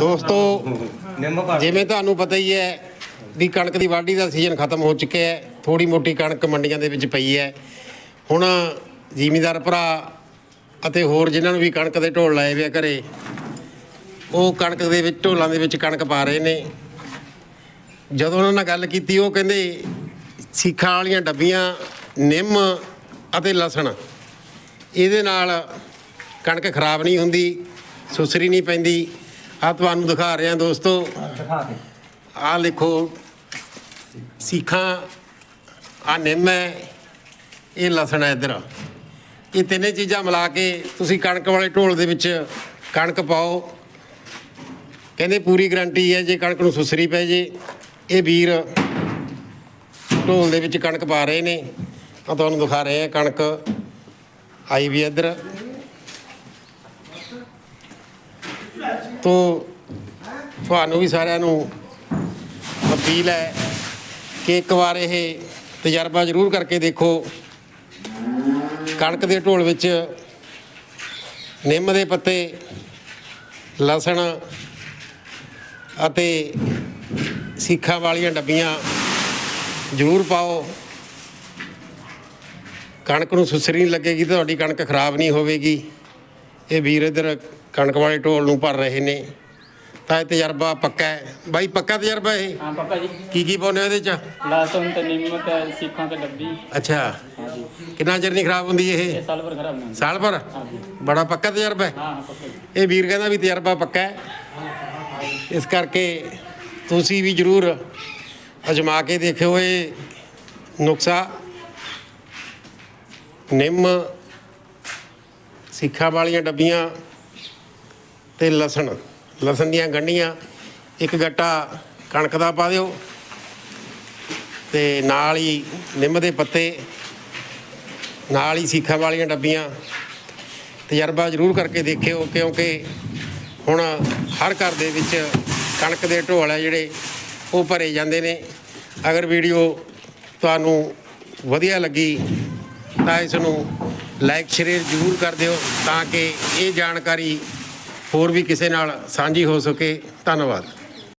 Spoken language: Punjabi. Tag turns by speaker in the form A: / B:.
A: ਦੋਸਤੋ ਜਿਵੇਂ ਤੁਹਾਨੂੰ ਪਤਾ ਹੀ ਹੈ ਵੀ ਕਣਕ ਦੀ ਵਾਢੀ ਦਾ ਸੀਜ਼ਨ ਖਤਮ ਹੋ ਚੁੱਕਿਆ ਹੈ ਥੋੜੀ ਮੋਟੀ ਕਣਕ ਮੰਡੀਆਂ ਦੇ ਵਿੱਚ ਪਈ ਹੈ। ਹੁਣ ਜ਼ਿਮੀਂਦਾਰ ਭਰਾ ਅਤੇ ਹੋਰ ਜਿਨ੍ਹਾਂ ਨੂੰ ਵੀ ਕਣਕ ਦੇ ਢੋਲ ਲਾਏ ਆ ਘਰੇ ਉਹ ਕਣਕ ਦੇ ਵਿੱਚ ਢੋਲਾਂ ਦੇ ਵਿੱਚ ਕਣਕ ਪਾ ਰਹੇ ਨੇ। ਜਦੋਂ ਉਹਨਾਂ ਨਾਲ ਗੱਲ ਕੀਤੀ ਉਹ ਕਹਿੰਦੇ ਸੀਖਾਂ ਵਾਲੀਆਂ ਡੱਬੀਆਂ ਨਿੰਮ ਅਤੇ ਲਸਣ ਇਹਦੇ ਨਾਲ ਕਣਕ ਖਰਾਬ ਨਹੀਂ ਹੁੰਦੀ। ਸੁਸਰੀ ਨਹੀਂ ਪੈਂਦੀ। ਆ ਤੁਹਾਨੂੰ ਦਿਖਾ ਰਿਹਾ ਦੋਸਤੋ।
B: ਦਿਖਾ ਕੇ
A: ਆਹ ਲਿਖੋ ਸੀਖਾਂ ਆ ਨਿੰਮ ਹੈ, ਇਹ ਲਸਣ ਹੈ ਇੱਧਰ। ਇਹ ਤਿੰਨੇ ਚੀਜ਼ਾਂ ਮਿਲਾ ਕੇ ਤੁਸੀਂ ਕਣਕ ਵਾਲੇ ਢੋਲ ਦੇ ਵਿੱਚ ਕਣਕ ਪਾਓ। ਕਹਿੰਦੇ ਪੂਰੀ ਗਰੰਟੀ ਹੈ, ਜੇ ਕਣਕ ਨੂੰ ਸੁਸਰੀ ਪੈ ਜੇ, ਇਹ ਵੀਰ ਢੋਲ ਦੇ ਵਿੱਚ ਕਣਕ ਪਾ ਰਹੇ ਨੇ। ਆ ਤੁਹਾਨੂੰ ਦਿਖਾ ਰਹੇ ਆ ਕਣਕ ਆਈ ਵੀ ਹੈ ਇੱਧਰ। ਤੋਂ ਤੁਹਾਨੂੰ ਵੀ ਸਾਰਿਆਂ ਨੂੰ ਅਪੀਲ ਹੈ ਕਿ ਇੱਕ ਵਾਰ ਇਹ ਤਜਰਬਾ ਜ਼ਰੂਰ ਕਰਕੇ ਦੇਖੋ। ਕਣਕ ਦੇ ਢੋਲ ਵਿੱਚ ਨਿੰਮ ਦੇ ਪੱਤੇ, ਲਸਣ ਅਤੇ ਸੀਖਾਂ ਵਾਲੀਆਂ ਡੱਬੀਆਂ ਜ਼ਰੂਰ ਪਾਓ। ਕਣਕ ਨੂੰ ਸੁਸਰੀ ਨਹੀਂ ਲੱਗੇਗੀ ਤੁਹਾਡੀ ਕਣਕ ਖਰਾਬ ਨਹੀਂ ਹੋਵੇਗੀ। ਇਹ ਵੀਰ ਇਧਰ ਕਣਕ ਵਾਲੇ ਢੋਲ ਨੂੰ ਭਰ ਰਹੇ ਨੇ। ਤਾਂ ਇਹ ਤਜਰਬਾ ਪੱਕਾ ਹੈ। ਬਾਈ ਪੱਕਾ ਤਜਰਬਾ ਇਹ?
C: ਹਾਂ ਪਾਪਾ ਜੀ।
A: ਕੀ ਕੀ ਪਾਉਂਦੇ ਹੋ ਇਹਦੇ ਚ?
C: ਲਸਣ ਤੇ ਨਿੰਮ ਤੇ ਸਿੱਖਾਂ ਤੇ ਡੱਬੀ।
A: ਅੱਛਾ।
C: ਹਾਂਜੀ।
A: ਕਿੰਨਾ ਚਿਰ ਨਹੀਂ ਖਰਾਬ ਹੁੰਦੀ ਇਹ?
C: ਇਹ ਸਾਲ ਭਰ ਖਰਾਬ ਨਹੀਂ ਹੁੰਦੀ।
A: ਸਾਲ ਭਰ?
C: ਹਾਂਜੀ।
A: ਬੜਾ ਪੱਕਾ ਤਜਰਬਾ ਹੈ।
C: ਹਾਂ ਹਾਂ ਪਾਪਾ ਜੀ।
A: ਇਹ ਵੀਰ ਕਹਿੰਦਾ ਵੀ ਤਜਰਬਾ ਪੱਕਾ ਹੈ। ਇਸ ਕਰਕੇ ਤੁਸੀਂ ਵੀ ਜ਼ਰੂਰ ਅਜਮਾ ਕੇ ਦੇਖਿਓ ਇਹ ਨੁਕਸਾ। ਨਿੰਮ ਸਿੱਖਾਂ ਵਾਲੀਆਂ ਡੱਬੀਆਂ। ਤੇ ਲਸਣ ਲਸਣ ਦੀਆਂ ਗੰਢੀਆਂ, ਇੱਕ ਗੱਟਾ ਕਣਕ ਦਾ ਪਾ ਦਿਓ ਤੇ ਨਾਲ ਹੀ ਨਿੰਮ ਦੇ ਪੱਤੇ, ਨਾਲ ਹੀ ਸੀਖਾਂ ਵਾਲੀਆਂ ਡੱਬੀਆਂ। ਤਜਰਬਾ ਜ਼ਰੂਰ ਕਰਕੇ ਦੇਖਿਓ, ਕਿਉਂਕਿ ਹੁਣ ਹਰ ਘਰ ਦੇ ਵਿੱਚ ਕਣਕ ਦੇ ਢੋਲ ਆ ਜਿਹੜੇ, ਉਹ ਭਰੇ ਜਾਂਦੇ ਨੇ। ਅਗਰ ਵੀਡੀਓ ਤੁਹਾਨੂੰ ਵਧੀਆ ਲੱਗੀ, ਤਾਂ ਇਸ ਨੂੰ ਲਾਈਕ ਸ਼ੇਅਰ ਜ਼ਰੂਰ ਕਰ ਦਿਓ, ਤਾਂ ਕਿ ਇਹ ਜਾਣਕਾਰੀ ਹੋਰ ਵੀ ਕਿਸੇ ਨਾਲ ਸਾਂਝੀ ਹੋ ਸਕੇ। ਧੰਨਵਾਦ।